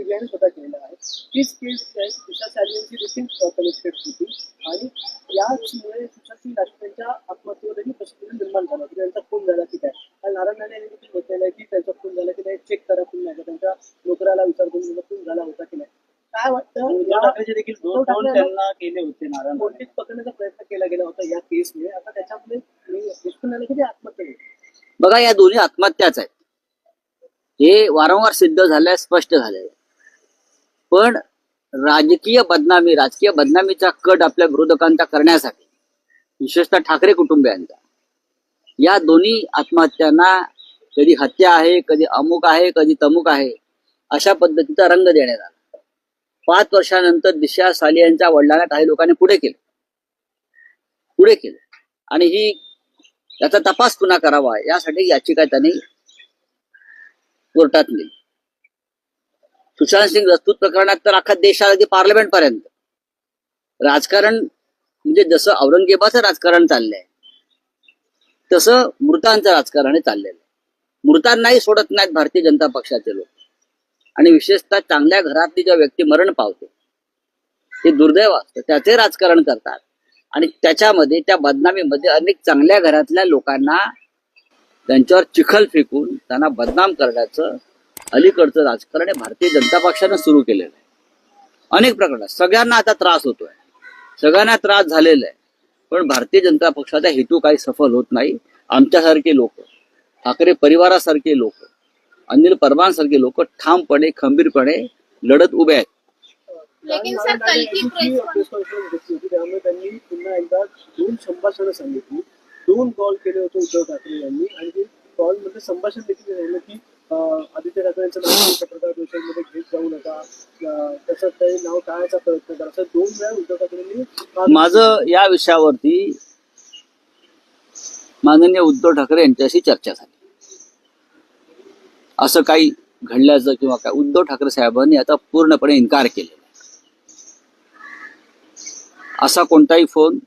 सीबीआयने स्वतः केलेलं आहे. तीच केस तुषार सालियांची देखील कनेक्टेड होती आणि याचमुळे तुषार सिंग राजपूत यांच्या आत्महत्येवरही प्रश्न निर्माण झाला की त्यांचा खून झाला की काय? काल नारायण राणे यांनी देखील म्हटलेलं आहे की त्यांचा खून झाला की नाही चेक करा पुन्हा एकदा. त्यांच्या नोकराला विचार करून त्यांचा खून झाला होता की नाही? काय वाटतं? देखील त्यांना केले होते नारायण. कोणतीच पकडण्याचा प्रयत्न केला गेला होता या केसमुळे आता त्याच्यामुळे मी दिसून आलं की ते आत्महत्या. बघा या दोन्ही आत्महत्याच आहेत. हे वारंवार सिद्ध झालंय स्पष्ट झालंय. पण राजकीय बदनामी राजकीय बदनामीचा कट आपल्या विरोधकांचा करण्यासाठी विशेषतः ठाकरे कुटुंबियांचा या दोन्ही आत्महत्यांना कधी हत्या आहे कधी अमुक आहे कधी तमुक आहे अशा पद्धतीचा रंग देण्यात आला. पाच वर्षानंतर दिशा साली यांच्या वडिलांना काही लोकांनी पुढे केलं. पुढे केलं. आणि ही याचा तपास पुन्हा करावा यासाठी याचिका त्यांनी कोर्टात नेली. सुशांत सिंग राजपूत प्रकरणात तर अख्खा देश आला की पार्लमेंट पर्यंत राजकारण म्हणजे जसं औरंगजेबाचं राजकारण चाललंय तसं मृतांचं राजकारण हे चाललेलं आहे मृतांनाही सोडत नाहीत भारतीय जनता पक्षाचे लोक. आणि विशेषतः चांगल्या घरातली ज्या व्यक्ती मरण पावते ते दुर्दैव असतं. त्याचे राजकारण करतात. आणि त्याच्यामध्ये त्या बदनामीमध्ये अनेक चांगल्या घरातल्या लोकांना त्यांच्यावर चिखल फेकून त्यांना बदनाम करण्याचं अलीकडचं राजकारण हे भारतीय जनता पक्षानं सुरू केलेलं आहे. अनेक प्रकरणात सगळ्यांना आता त्रास होतोय. सगळ्यांना त्रास झालेला आहे. पण भारतीय जनता पक्षाचा हेतू काही सफल होत नाही. आमच्यासारखे लोक ठाकरे परिवारासारखे लोक अनिल परमांसारखे लोक ठामपणे खंबीरपणे लढत उभे आहेत. लेकिन सर, कल की प्रेस त्यांनी पुन्हा एकदा दोन संभाषणं सांगितली. दोन कॉल केले होते उद्धव ठाकरे यांनी आणि कॉलमध्ये संभाषण देखील झालं की आदित्य ठाकरे यांचं नाव पत्रकार परिषदेमध्ये घेत जाऊ नका त्याचं ते नाव टाळायचा प्रयत्न करा. असं दोन वेळा उद्धव ठाकरेंनी माझं या विषयावरती माननीय उद्धव ठाकरे यांच्याशी चर्चा झाली. असं काही घडल्याचं किंवा काय उद्धव ठाकरे साहेबांनी आता पूर्णपणे इन्कार केलेला असा कोणताही फोन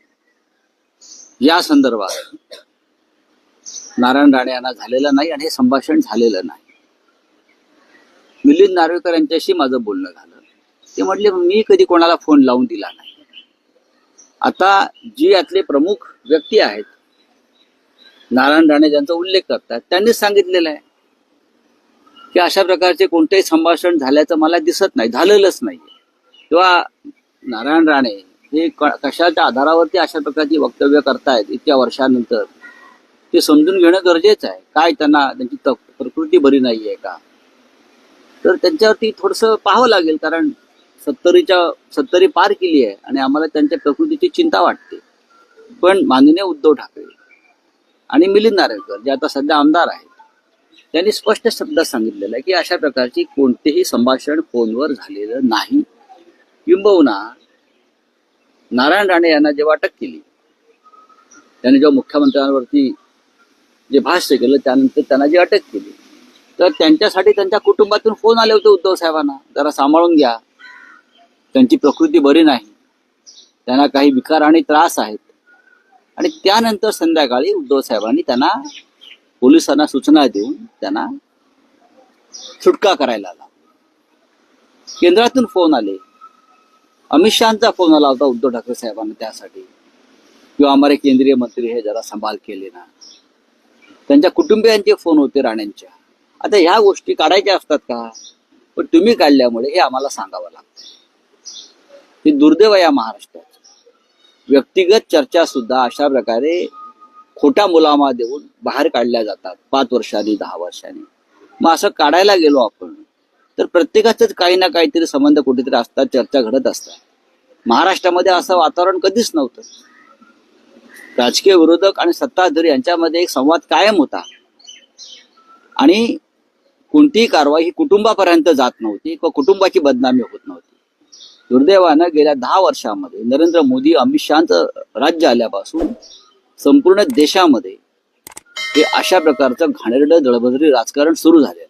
या संदर्भात नारायण राणे यांना झालेला नाही आणि हे संभाषण झालेलं नाही. मिलिंद नार्वेकर यांच्याशी माझं बोलणं झालं. ते म्हटले मी कधी कोणाला फोन लावून दिला नाही. आता जी यातले प्रमुख व्यक्ती आहेत नारायण राणे ज्यांचा उल्लेख करतात त्यांनीच सांगितलेलं आहे की अशा प्रकारचे कोणतेही संभाषण झाल्याचं मला दिसत नाही झालेलंच नाही किंवा नारायण राणे हे कशाच्या आधारावरती अशा प्रकारची वक्तव्य करतायत इतक्या वर्षानंतर ते समजून घेणं गरजेचं आहे. काय त्यांना त्यांची प्रकृती बरी नाही आहे का? तर त्यांच्यावरती थोडंसं पाहावं लागेल कारण सत्तरीच्या सत्तरी पार केली आहे आणि आम्हाला त्यांच्या प्रकृतीची चिंता वाटते. पण माननीय उद्धव ठाकरे आणि मिलिंद नारायणकर जे आता सध्या आमदार आहेत त्यांनी स्पष्ट शब्दात सांगितलेलं आहे की अशा प्रकारची कोणतेही संभाषण फोनवर झालेलं नाही. किंबहुना नारायण राणे यांना जेव्हा अटक केली त्यांनी जेव्हा मुख्यमंत्र्यांवरती जे भाष्य केलं त्यानंतर त्यांना जी अटक केली तर त्यांच्यासाठी त्यांच्या कुटुंबातून फोन आले होते उद्धव साहेबांना. जरा सांभाळून घ्या. त्यांची प्रकृती बरी नाही. त्यांना काही विकार आणि त्रास आहेत. आणि त्यानंतर संध्याकाळी उद्धव साहेबांनी त्यांना पोलिसांना सूचना देऊन त्यांना सुटका करायला आला केंद्रातून फोन आले. अमित शहाचा फोन आला होता उद्धव ठाकरे साहेबांना त्यासाठी. किंवा आम्हाला केंद्रीय मंत्री हे जरा संभाल केले ना. त्यांच्या कुटुंबियांचे फोन होते राणेंच्या. आता ह्या गोष्टी काढायच्या असतात का? पण तुम्ही काढल्यामुळे हे आम्हाला सांगावं लागतं हे दुर्दैव या महाराष्ट्रात व्यक्तिगत चर्चा सुद्धा अशा प्रकारे खोटा मुलामा देऊन बाहेर काढल्या जातात पाच वर्षांनी दहा वर्षांनी मग असं काढायला गेलो आपण तर प्रत्येकाचेच काही ना काहीतरी संबंध कुठेतरी असतात चर्चा घडत असतात. महाराष्ट्रामध्ये असं वातावरण कधीच नव्हतं. राजकीय विरोधक आणि सत्ताधारी यांच्यामध्ये एक संवाद कायम होता. आणि कोणतीही कारवाई ही कुटुंबापर्यंत जात नव्हती किंवा कुटुंबाची बदनामी होत नव्हती. दुर्दैवानं गेल्या दहा वर्षामध्ये नरेंद्र मोदी अमित शहाचं राज्य आल्यापासून संपूर्ण देशामध्ये हे अशा प्रकारचं घाणेरडं दळबदरी राजकारण सुरू झाले